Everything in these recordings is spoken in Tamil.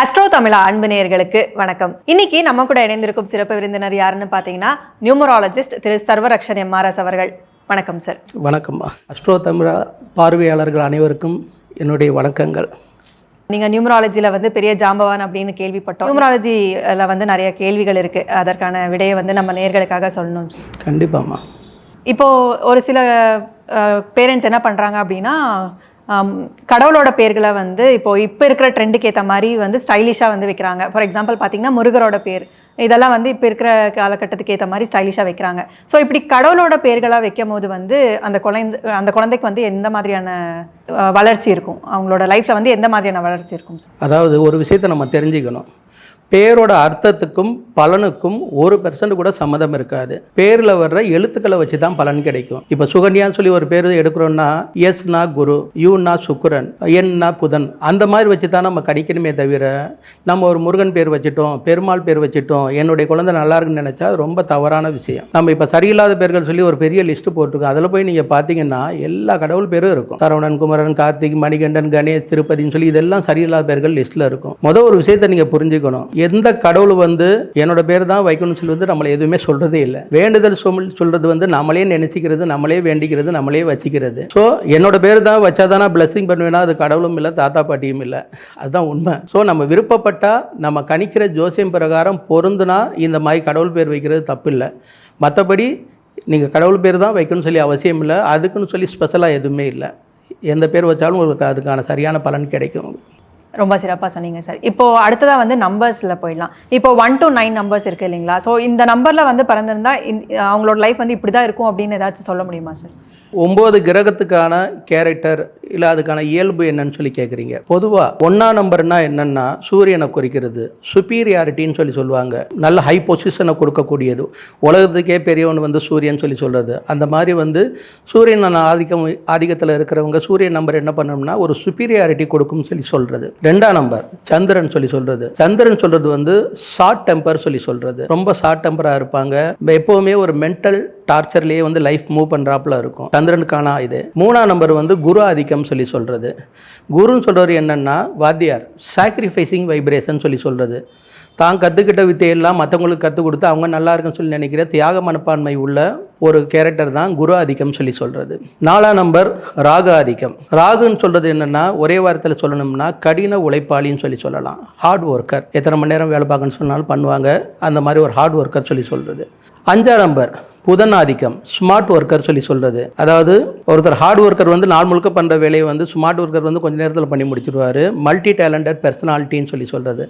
அஸ்ட்ரோ தமிழா அன்பு நேயர்களுக்கு வணக்கம். இன்னைக்கு நம்ம கூட இணைந்திருக்கும் சிறப்பு விருந்தினர் யாருன்னு பார்த்தீங்கன்னா நியூமராலஜிஸ்ட் திரு சர்வரக்ஷன் எம்ஆர்எஸ் அவர்கள். வணக்கம் சார் வணக்கம்மா. அஸ்ட்ரோ தமிழா பார்வையாளர்கள் அனைவருக்கும் என்னுடைய வணக்கங்கள். நீங்கள் நியூமராலஜியில் வந்து பெரிய ஜாம்பவான் அப்படின்னு கேள்விப்பட்டோம். நியூமராலஜியில் வந்து நிறைய கேள்விகள் இருக்குது அதற்கான விடையை வந்து நம்ம நேர்களுக்காக சொல்லணும் கண்டிப்பாம்மா. இப்போது ஒரு சில பேரண்ட்ஸ் என்ன பண்ணுறாங்க அப்படின்னா கடவுளோட பேர்களை வந்து இப்போ இப்போ இருக்கிற ட்ரெண்டுக்கு ஏற்ற மாதிரி வந்து ஸ்டைலிஷாக வந்து வைக்கிறாங்க. ஃபார் எக்ஸாம்பிள் பார்த்தீங்கன்னா முருகரோட பேர். இதெல்லாம் வந்து இப்போ இருக்கிற காலகட்டத்துக்கு ஏற்ற மாதிரி ஸ்டைலிஷாக வைக்கிறாங்க. ஸோ இப்படி கடவுளோட பேர்களாக வைக்கும் போது வந்து அந்த குழந்தை அந்த குழந்தைக்கு வந்து எந்த மாதிரியான வளர்ச்சி இருக்கும்? அவங்களோட லைஃப்பில் வந்து எந்த மாதிரியான வளர்ச்சி இருக்கும்? அதாவது ஒரு விஷயத்தை நம்ம தெரிஞ்சுக்கணும். பேரோட அர்த்தத்துக்கும் பலனுக்கும் ஒரு பெர்சன்ட் கூட சம்மதம் இருக்காது. பேரில் வர்ற எழுத்துக்களை வச்சு தான் பலன் கிடைக்கும். இப்போ சுகன்யான்னு சொல்லி ஒரு பேர் எடுக்கிறோம்னா எஸ்னா குரு யூன்னா சுக்கிரன் என்னா புதன் அந்த மாதிரி வச்சு தான் நம்ம கணிக்கணுமே தவிர நம்ம ஒரு முருகன் பேர் வச்சுட்டோம் பெருமாள் பேர் வச்சுட்டோம் என்னுடைய குழந்தை நல்லா இருக்குன்னு நினச்சா ரொம்ப தவறான விஷயம். நம்ம இப்போ சரியில்லாத பேர்கள் சொல்லி ஒரு பெரிய லிஸ்ட் போட்டிருக்கோம். அதில் போய் நீங்கள் பார்த்தீங்கன்னா எல்லா கடவுள் பேரும் இருக்கும். சரவணன் குமரன் கார்த்திக் மணிகண்டன் கணேஷ் திருப்பதின்னு சொல்லி இதெல்லாம் சரியில்லாத பேர்கள் லிஸ்ட்டில் இருக்கும். மொதல் ஒரு விஷயத்தை நீங்கள் புரிஞ்சுக்கணும். எந்த கடவுள் வந்து என்னோட பேர் தான் வைக்கணும்னு சொல்லி வந்து நம்மளை எதுவுமே சொல்கிறதே இல்லை. வேண்டுதல் சொல் சொல்றது வந்து நம்மளே நினைச்சிக்கிறது நம்மளே வேண்டிக்கிறது நம்மளே வச்சுக்கிறது. ஸோ என்னோட பேர் தான் வச்சாதானா பிளஸிங் பண்ணுவேன்னா அது கடவுளும் இல்லை தாத்தா பாட்டியும் இல்லை. அதுதான் உண்மை. ஸோ நம்ம விருப்பப்பட்டால் நம்ம கணிக்கிற ஜோசியம் பிரகாரம் பொருந்துனா இந்த மாதிரி கடவுள் பேர் வைக்கிறது தப்பு இல்லை மற்றபடி நீங்கள் கடவுள் பேர் தான் வைக்கணும்னு சொல்லி அவசியம் இல்லை. அதுக்குன்னு சொல்லி ஸ்பெஷலாக எதுவுமே இல்லை. எந்த பேர் வச்சாலும் உங்களுக்கு அதுக்கான சரியான பலன் கிடைக்கும். ரொம்ப சிறப்பாக சொன்னீங்க சார் இப்போது அடுத்ததாக வந்து நம்பர்ஸில் போயிடலாம். இப்போ ஒன் டு நைன் நம்பர்ஸ் இருக்குது இல்லைங்களா? ஸோ இந்த நம்பரில் வந்து பிறந்திருந்தா அவங்களோட லைஃப் வந்து இப்படி தான் இருக்கும் அப்படின்னு ஏதாச்சும் சொல்ல முடியுமா சார் ஒம்பது கிரகத்துக்கான கேரக்டர் இல்லை அதுக்கான இயல்பு என்னன்னு சொல்லி கேட்குறீங்க பொதுவாக ஒன்றா நம்பர்னா என்னென்னா சூரியனை குறிக்கிறது சுப்பீரியாரிட்டின்னு சொல்லி சொல்லுவாங்க. நல்ல ஹை பொசிஷனை கொடுக்கக்கூடியது. உலகத்துக்கே பெரியவன் வந்து சூரியன் சொல்லி சொல்கிறது அந்த மாதிரி வந்து சூரியன் ஆதிக்கம் ஆதிக்கத்தில் இருக்கிறவங்க சூரியன் நம்பர் என்ன பண்ணோம்னா ஒரு சுப்பீரியாரிட்டி கொடுக்கும்னு சொல்லி சொல்கிறது ரெண்டாம் நம்பர் சந்திரன் சொல்லி சொல்கிறது சந்திரன் சொல்கிறது வந்து ஷார்ட் டெம்பர் சொல்லி சொல்கிறது ரொம்ப ஷார்ட் டெம்பராக இருப்பாங்க. எப்போவுமே ஒரு மென்டல் டார்ச்சர்லேயே வந்து லைஃப் மூவ் பண்ணுறாப்புல இருக்கும். சந்திரனுக்கான இது. மூணாம் நம்பர் வந்து குரு ஆதிக்கம் சொல்லி சொல்கிறது குருன்னு சொல்கிறவர் என்னென்னா வாத்தியார் சாக்ரிஃபைசிங் வைப்ரேஷன் சொல்லி சொல்கிறது தான் கற்றுக்கிட்ட வித்தையெல்லாம் மற்றவங்களுக்கு கற்றுக் கொடுத்து அவங்க நல்லா இருக்குன்னு சொல்லி நினைக்கிற தியாக மனப்பான்மை உள்ள ஒரு கேரக்டர் தான் குரு ஆதிக்கம் சொல்லி சொல்கிறது நாலாம் நம்பர் ராகு ஆதிக்கம். ராகுன்னு சொல்கிறது என்னென்னா ஒரே வாரத்தில் சொல்லணும்னா கடின உழைப்பாளின்னு சொல்லி சொல்லலாம். ஹார்ட் ஒர்க்கர் எத்தனை மணி நேரம் வேலை பார்க்கணும்னு சொன்னாலும் பண்ணுவாங்க. அந்த மாதிரி ஒரு ஹார்ட் ஒர்க்கர் சொல்லி சொல்கிறது அஞ்சாம் நம்பர் புதன் ஆதிக்கம். ஸ்மார்ட் ஒர்க்கர் சொல்லி சொல்கிறது அதாவது ஒருத்தர் ஹார்ட் ஒர்க்கர் வந்து நாள் முழுக்க பண்ணுற வேலையை வந்து ஸ்மார்ட் ஒர்க்கர் வந்து கொஞ்ச நேரத்தில் பண்ணி முடிச்சிடுவார் மல்டி டேலண்டட் பர்சனாலிட்டின்னு சொல்லி சொல்கிறது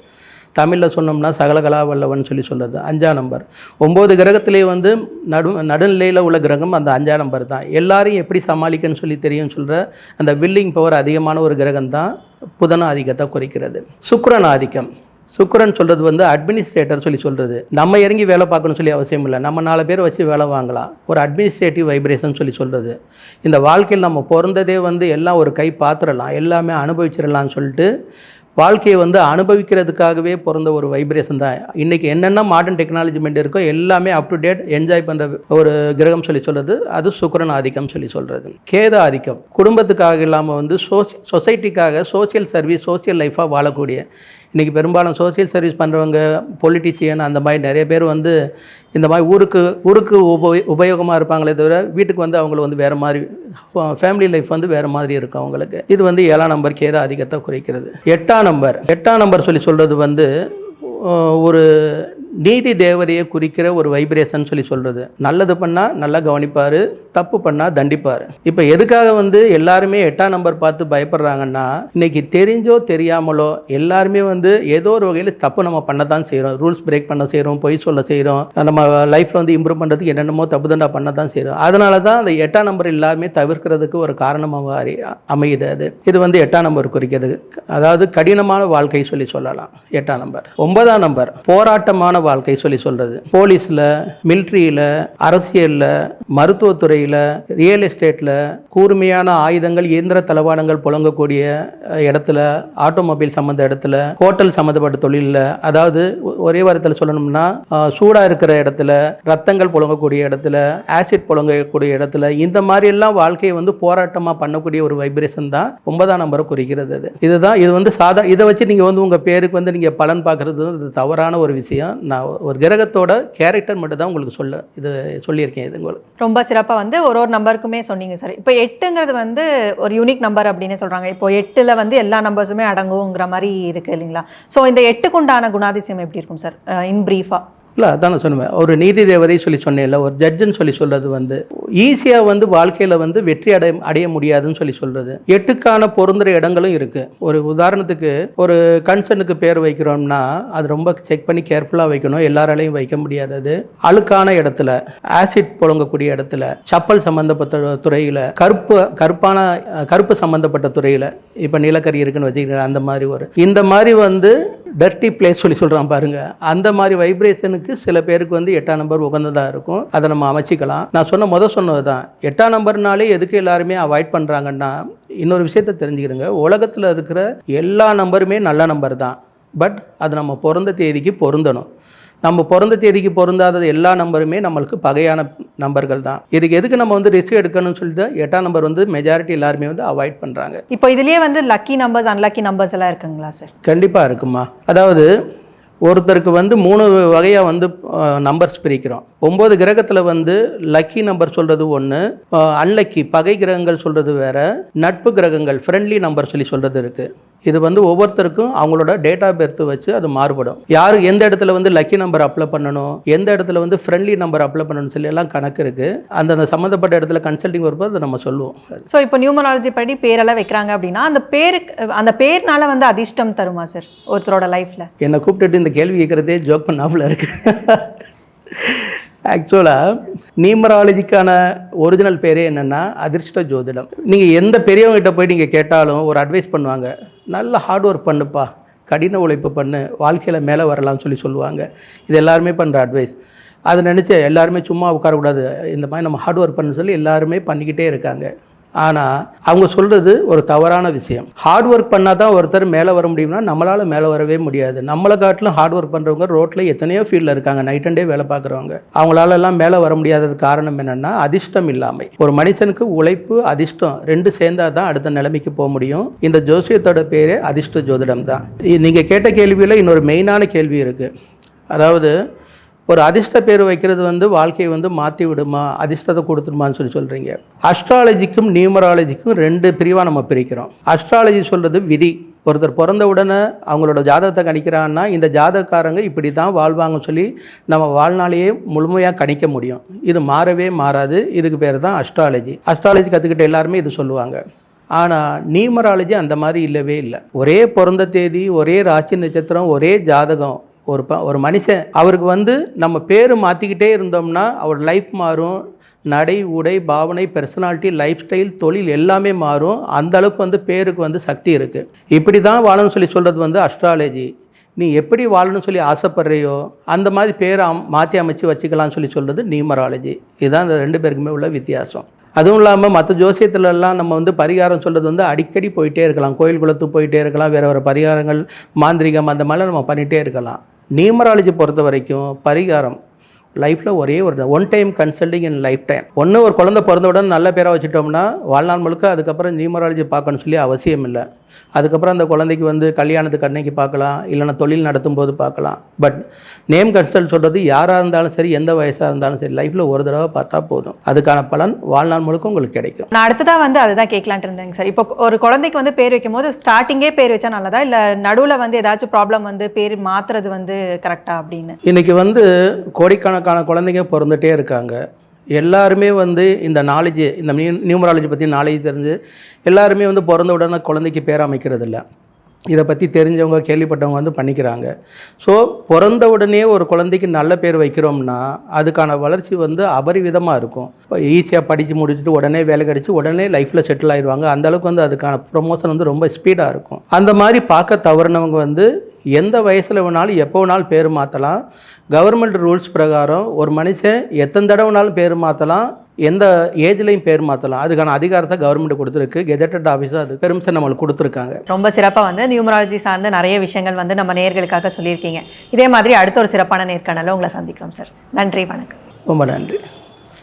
தமிழில் சொன்னோம்னா சகலகலா வல்லவன் சொல்லி சொல்கிறது அஞ்சாம் நம்பர் ஒம்பது கிரகத்திலே வந்து நடு நடுநிலையில் உள்ள கிரகம் அந்த அஞ்சாம் நம்பர் தான். எல்லாரையும் எப்படி சமாளிக்கன்னு சொல்லி தெரியும்னு சொல்கிற அந்த வில்லிங் பவர் அதிகமான ஒரு கிரகம் தான் புதன ஆதிக்கத்தை குறைக்கிறது. சுக்கரன் ஆதிக்கம். சுக்கரன் சொல்கிறது வந்து அட்மினிஸ்ட்ரேட்டர் சொல்லி சொல்கிறது நம்ம இறங்கி வேலை பார்க்கணும் சொல்லி அவசியம் இல்லை. நம்ம நாலு பேர் வச்சு வேலை வாங்கலாம். ஒரு அட்மினிஸ்ட்ரேட்டிவ் வைப்ரேஷன் சொல்லி சொல்கிறது இந்த வாழ்க்கையில் நம்ம பிறந்ததே வந்து எல்லாம் ஒரு கை பாத்திரலாம். எல்லாமே அனுபவிச்சிடலாம்னு சொல்லிட்டு வாழ்க்கையை வந்து அனுபவிக்கிறதுக்காகவே பிறந்த ஒரு வைப்ரேஷன் தான். இன்றைக்கி என்னென்ன மாடர்ன் டெக்னாலஜிமெண்ட் இருக்கோ எல்லாமே அப் டு டேட் என்ஜாய் பண்ணுற ஒரு கிரகம் சொல்லி சொல்கிறது அது சுக்கரன் ஆதிக்கம் சொல்லி சொல்கிறது கேத ஆதிக்கம். குடும்பத்துக்காக இல்லாமல் வந்து சோசி சொசைட்டிக்காக சோஷியல் சர்வீஸ் சோஷியல் லைஃபாக வாழக்கூடிய இன்றைக்கி பெரும்பாலும் சோசியல் சர்வீஸ் பண்ணுறவங்க பொலிட்டிஷியன் அந்த மாதிரி நிறைய பேர் வந்து இந்த மாதிரி ஊருக்கு ஊருக்கு உபயோ உபயோகமாக இருப்பாங்களே தவிர வீட்டுக்கு வந்து அவங்களுக்கு வந்து வேறு மாதிரி ஃபேமிலி லைஃப் வந்து வேறு மாதிரி இருக்கும் அவங்களுக்கு. இது வந்து ஏழாம் நம்பர் தான் அதிகத்தை குறைக்கிறது. எட்டாம் நம்பர் எட்டாம் நம்பர் சொல்லி சொல்கிறது வந்து ஒரு நீதி தேவதையை குறிக்கிற ஒரு வைப்ரேஷன் சொல்லி சொல்கிறது நல்லது பண்ணால் நல்லா கவனிப்பார். தப்பு பண்ணால் தண்டிப்பார். இப்போ எதுக்காக வந்து எல்லாருமே எட்டாம் நம்பர் பார்த்து பயப்படுறாங்கன்னா இன்னைக்கு தெரிஞ்சோ தெரியாமலோ எல்லாருமே வந்து ஏதோ ஒரு வகையில் தப்பு நம்ம பண்ண தான் செய்கிறோம் ரூல்ஸ் பிரேக் பண்ண செய்கிறோம் பொய் சொல்ல செய்கிறோம் நம்ம லைஃப்பில் வந்து இம்ப்ரூவ் பண்ணுறதுக்கு என்னென்னமோ தப்பு தண்டா பண்ண தான் செய்கிறோம் அதனால தான் அந்த எட்டாம் நம்பர் எல்லாமே தவிர்க்கிறதுக்கு ஒரு காரணமாக அமையுது அது. இது வந்து எட்டாம் நம்பர் குறிக்கிறது. அதாவது கடினமான வாழ்க்கை சொல்லி சொல்லலாம். எட்டாம் நம்பர் ஒன்பதாம் நம்பர் போராட்டமான வாழ்க்கை சொல்லி சொல்கிறது போலீஸில் மிலிட்ரியில் அரசியலில் மருத்துவத்துறையில் துறையில் ரியல் எஸ்டேட்டில் கூர்மையான ஆயுதங்கள் இயந்திர தளவாடங்கள் புழங்கக்கூடிய இடத்துல ஆட்டோமொபைல் சம்மந்த இடத்துல ஹோட்டல் சம்மந்தப்பட்ட தொழிலில் அதாவது ஒரே வாரத்தில் சொல்லணும்னா சூடாக இருக்கிற இடத்துல ரத்தங்கள் புழங்கக்கூடிய இடத்துல ஆசிட் புழங்கக்கூடிய இடத்துல இந்த மாதிரி எல்லாம் வாழ்க்கையை வந்து போராட்டமாக பண்ணக்கூடிய ஒரு வைப்ரேஷன் தான் ஒன்பதாம் நம்பரை குறிக்கிறது அது. இதுதான் இது வந்து சாதா இதை வச்சு நீங்கள் வந்து உங்கள் பேருக்கு வந்து நீங்கள் பலன் பார்க்குறது இது தவறான ஒரு விஷயம். நான் ஒரு கிரகத்தோட கேரக்டர் மட்டும் தான் உங்களுக்கு சொல்ல இது சொல்லியிருக்கேன் இது உங்களுக்கு. ரொம்ப சிறப்பாக வந்து ஒரு ஒரு நம்பருக்குமே சொன்னீங்க சார் இப்போ எட்டுங்கிறது வந்து ஒரு யூனிக் நம்பர் அப்படின்னு சொல்கிறாங்க இப்போ எட்டில் வந்து எல்லா நம்பர்ஸுமே அடங்குங்கிற மாதிரி இருக்குது இல்லைங்களா? ஸோ இந்த எட்டுக்குண்டான குணாதிசயம் எப்படி இருக்கும் சார் இன் ப்ரீஃபாக இல்லை அதான் சொல்லுவேன் சொன்னேன். ஒரு நீதி தேவதை சொல்லி சொன்னேன்ல ஒரு ஜட்ஜுன்னு சொல்லி சொல்கிறது வந்து ஈஸியாக வந்து வாழ்க்கையில் வந்து வெற்றி அடைய அடைய முடியாதுன்னு சொல்லி சொல்கிறது எட்டுக்கான பொருந்துற இடங்களும் இருக்குது ஒரு உதாரணத்துக்கு ஒரு கன்சர்னுக்கு பேர் வைக்கிறோம்னா அது ரொம்ப செக் பண்ணி கேர்ஃபுல்லாக வைக்கணும். எல்லாராலையும் வைக்க முடியாதது அழுக்கான இடத்துல ஆசிட் புழங்கக்கூடிய இடத்துல சப்பல் சம்மந்தப்பட்ட துறையில் கருப்பு கருப்பான கருப்பு சம்மந்தப்பட்ட துறையில் இப்போ நிலக்கரி இருக்குன்னு வச்சுக்கிறேன் அந்த மாதிரி ஒரு இந்த மாதிரி வந்து டர்ட்டி பிளேஸ் சொல்லி சொல்கிறான் பாருங்கள் அந்த மாதிரி வைப்ரேஷனுக்கு சில பேருக்கு வந்து எட்டாம் நம்பர் உகந்ததாக இருக்கும். அதை நம்ம அமைச்சிக்கலாம். நான் சொன்ன முத சொன்னது தான் எட்டாம் நம்பர்னாலே எதுக்கு எல்லாருமே அவாய்ட் பண்ணுறாங்கன்னா இன்னொரு விஷயத்த தெரிஞ்சுக்கிறங்க. உலகத்தில் இருக்கிற எல்லா நம்பருமே நல்ல நம்பர் தான். பட் அது நம்ம பிறந்த தேதிக்கு பொருந்தணும். நம்ம பிறந்த தேதிக்கு பொருந்தாதது எல்லா நம்பருமே நம்மளுக்கு பகையான நம்பர்கள் தான். இதுக்கு எதுக்கு நம்ம வந்து ரிஸ்க் எடுக்கணும்னு சொல்லிட்டு எட்டாம் நம்பர் வந்து மெஜாரிட்டி எல்லாருமே வந்து அவாய்ட் பண்ணுறாங்க இப்போ இதுலயே வந்து லக்கி நம்பர்ஸ் அன்லக்கி நம்பர்ஸ் எல்லாம் இருக்குங்களா சார் கண்டிப்பாக இருக்குமா. அதாவது ஒருத்தருக்கு வந்து மூணு வகையாக வந்து நம்பர்ஸ் பிரிக்கிறோம். ஒம்பது கிரகத்தில் வந்து லக்கி நம்பர் சொல்கிறது ஒன்று அன்லக்கி பகை கிரகங்கள் சொல்கிறது வேறு நட்பு கிரகங்கள் ஃப்ரெண்ட்லி நம்பர் சொல்லி சொல்கிறது இருக்குது இது வந்து ஒவ்வொருத்தருக்கும் அவங்களோட டேட் ஆஃப் பர்த் வச்சு அது மாறுபடும். யார் எந்த இடத்துல வந்து லக்கி நம்பர் அப்ளை பண்ணணும் எந்த இடத்துல வந்து ஃப்ரெண்ட்லி நம்பர் அப்ளை பண்ணணும்னு சொல்லி எல்லாம் கணக்கு இருக்குது அந்தந்த சம்மந்தப்பட்ட இடத்துல கன்சல்டிங் வரும்போது அதை நம்ம சொல்லுவோம். ஸோ இப்போ நியூமராலஜி படி பேரெல்லாம் வைக்கிறாங்க அப்படின்னா அந்த பேருக்கு அந்த பேர்னால வந்து அதிர்ஷ்டம் தருமா சார் ஒருத்தரோட லைஃப்ல என்னை கூப்பிட்டுட்டு இந்த கேள்வி கேட்குறதே ஜோக் பண்ணாப்புல இருக்கு. ஆக்சுவலாக நியூமராலஜிக்கான ஒரிஜினல் பேரே என்னென்னா அதிர்ஷ்ட ஜோதிடம். நீங்கள் எந்த பெரியவங்ககிட்ட போய் நீங்கள் கேட்டாலும் ஒரு அட்வைஸ் பண்ணுவாங்க. நல்ல ஹார்ட் ஒர்க் பண்ணுப்பா. கடின உழைப்பு பண்ணு. வாழ்க்கையில் மேலே வரலாம்னு சொல்லி சொல்லுவாங்க. இது எல்லாருமே பண்ணுற அட்வைஸ் அதை நினச்சி எல்லாருமே சும்மா உட்காரக்கூடாது. இந்த மாதிரி நம்ம ஹார்ட் ஒர்க் பண்ண சொல்லி எல்லாருமே பண்ணிக்கிட்டே இருக்காங்க. ஆனால் அவங்க சொல்கிறது ஒரு தவறான விஷயம். ஹார்ட் ஒர்க் பண்ணால் தான் ஒருத்தர் மேலே வர முடியும்னா நம்மளால் மேலே வரவே முடியாது. நம்மளை காட்டிலும் ஹார்ட் ஒர்க் பண்ணுறவங்க ரோட்டில் எத்தனையோ ஃபீல்டில் இருக்காங்க. நைட் அண்ட் டே வேலை பார்க்குறவங்க. அவங்களாலெல்லாம் மேலே வர முடியாததுக்கு காரணம் என்னென்னா அதிர்ஷ்டம் இல்லாமை. ஒரு மனுஷனுக்கு உழைப்பு அதிர்ஷ்டம் ரெண்டு சேர்ந்தால் தான் அடுத்த நிலைமைக்கு போக முடியும். இந்த ஜோசியத்தோட பேரே அதிர்ஷ்ட ஜோதிடம் தான் நீங்கள் கேட்ட கேள்வியில் இன்னொரு மெயினான கேள்வி இருக்குது அதாவது ஒரு அதிர்ஷ்ட பேர் வைக்கிறது வந்து வாழ்க்கையை வந்து மாற்றி விடுமா அதிர்ஷ்டத்தை கொடுத்துருமான்னு சொல்லி சொல்கிறீங்க அஸ்ட்ராலஜிக்கும் நியூமராலஜிக்கும் ரெண்டு பிரிவாக நம்ம பிரிக்கிறோம். அஸ்ட்ராலஜி சொல்கிறது விதி. ஒருத்தர் பிறந்த உடனே அவங்களோட ஜாதகத்தை கணிக்கிறான்னா இந்த ஜாதகக்காரங்க இப்படி தான் வாழ்வாங்கன்னு சொல்லி நம்ம வாழ்நாளையே முழுமையாக கணிக்க முடியும். இது மாறவே மாறாது. இதுக்கு பேர் தான் அஸ்ட்ராலஜி அஸ்ட்ராலஜி கற்றுக்கிட்ட எல்லாருமே இது சொல்லுவாங்க. ஆனால் நியூமராலஜி அந்த மாதிரி இல்லவே இல்லை. ஒரே பிறந்த தேதி ஒரே ராசி நட்சத்திரம் ஒரே ஜாதகம் ஒரு ப ஒரு மனுஷன் அவருக்கு வந்து நம்ம பேர் மாற்றிக்கிட்டே இருந்தோம்னா அவர் லைஃப் மாறும். நடை உடை பாவனை பர்சனாலிட்டி லைஃப் ஸ்டைல் தொழில் எல்லாமே மாறும். அந்த அளவுக்கு வந்து பேருக்கு வந்து சக்தி இருக்குது இப்படி தான் வாழணும்னு சொல்லி சொல்கிறது வந்து அஸ்ட்ராலஜி நீ எப்படி வாழணும்னு சொல்லி ஆசைப்படுறியோ அந்த மாதிரி பேரை அம் மாற்றி அமைச்சு வச்சுக்கலாம்னு சொல்லி சொல்கிறது நியூமராலஜி இதுதான் இந்த ரெண்டு பேருக்குமே உள்ள வித்தியாசம். அதுவும் இல்லாமல் மற்ற ஜோசியத்துலலாம் நம்ம வந்து பரிகாரம் சொல்கிறது வந்து அடிக்கடி போயிட்டே இருக்கலாம். கோயில் குளத்துக்கு போயிட்டே இருக்கலாம். வேறு வேறு பரிகாரங்கள் மாந்திரிகம் அந்த மாதிரிலாம் நம்ம பண்ணிகிட்டே இருக்கலாம். நியூமராலஜி பொறுத்த வரைக்கும் பரிகாரம் லைஃப்பில் ஒரே ஒரு one time consulting in lifetime ஒன்று ஒரு குழந்தை பிறந்த உடனே நல்ல பேராக வச்சுட்டோம்னா வாழ்நாள் முழுக்க அதுக்கப்புறம் நியூமராலஜி பார்க்கணும்னு சொல்லி அவசியம் இல்லை அதுக்கப்புறம் அந்த குழந்தைக்கு வந்து கல்யாணத்துக்கு அன்னைக்கு பார்க்கலாம் இல்லைன்னா தொழில் நடத்தும் போது பார்க்கலாம். பட் நேம் கன்சல்ட் சொல்கிறது யாராக இருந்தாலும் சரி எந்த வயசாக இருந்தாலும் சரி லைஃப்பில் ஒரு தடவை பார்த்தா போதும். அதுக்கான பலன் வாழ்நாள் முழுக்க உங்களுக்கு கிடைக்கும். நான் அடுத்ததா வந்து அதுதான் கேட்கலான்ட்டு இருந்தேங்க சார். இப்போ ஒரு குழந்தைக்கு வந்து பேர் வைக்கும் போது ஸ்டார்டிங்கே பேர் வச்சா நல்லதா? இல்ல நடுவுல வந்து ஏதாச்சும் ப்ராப்ளம் வந்து பேர் மாத்துறது வந்து கரெக்டா அப்படின்னு? இன்றைக்கி வந்து கோடிக்கணக்கான குழந்தைங்க பிறந்துட்டே இருக்காங்க. எல்லாருமே வந்து இந்த நாலேஜ் இந்த நியூ நியூமராலஜி பற்றி நாலேஜ் தெரிஞ்சு எல்லாருமே வந்து பிறந்த உடனே குழந்தைக்கு பேர் அமைக்கிறதில்ல. இதை பற்றி தெரிஞ்சவங்க கேள்விப்பட்டவங்க வந்து பண்ணிக்கிறாங்க. ஸோ பிறந்த உடனே ஒரு குழந்தைக்கு நல்ல பேர் வைக்கிறோம்னா அதுக்கான வளர்ச்சி வந்து அபரிவிதமாக இருக்கும். இப்போ ஈஸியாக படித்து முடிச்சுட்டு உடனே வேலை கிடச்சி உடனே லைஃப்பில் செட்டில் ஆயிடுவாங்க. அந்தளவுக்கு வந்து அதுக்கான ப்ரொமோஷன் வந்து ரொம்ப ஸ்பீடாக இருக்கும். அந்த மாதிரி பார்க்க தவறினவங்க வந்து எந்த வயசில் வேணாலும் எப்போ வேணாலும் பேர் மாற்றலாம் கவர்மெண்ட் ரூல்ஸ் பிரகாரம் ஒரு மனுஷன் எத்தனை தடவை வேணாலும் பேர் மாற்றலாம் எந்த ஏஜ்லேயும் பேர் மாற்றலாம் அதுக்கான அதிகாரத்தை கவர்மெண்ட் கொடுத்துருக்கு. கெஜெட்டட் ஆஃபீஸர் அது பெருமிஷன் நம்மளுக்கு கொடுத்துருக்காங்க. ரொம்ப சிறப்பாக வந்து நியூமராலஜி சார்ந்த நிறைய விஷயங்கள் வந்து நம்ம நேர்களுக்காக சொல்லியிருக்கீங்க. இதே மாதிரி அடுத்த ஒரு சிறப்பான நேர்காணல உங்களை சந்திக்கிறோம் சார் நன்றி வணக்கம். ரொம்ப நன்றி.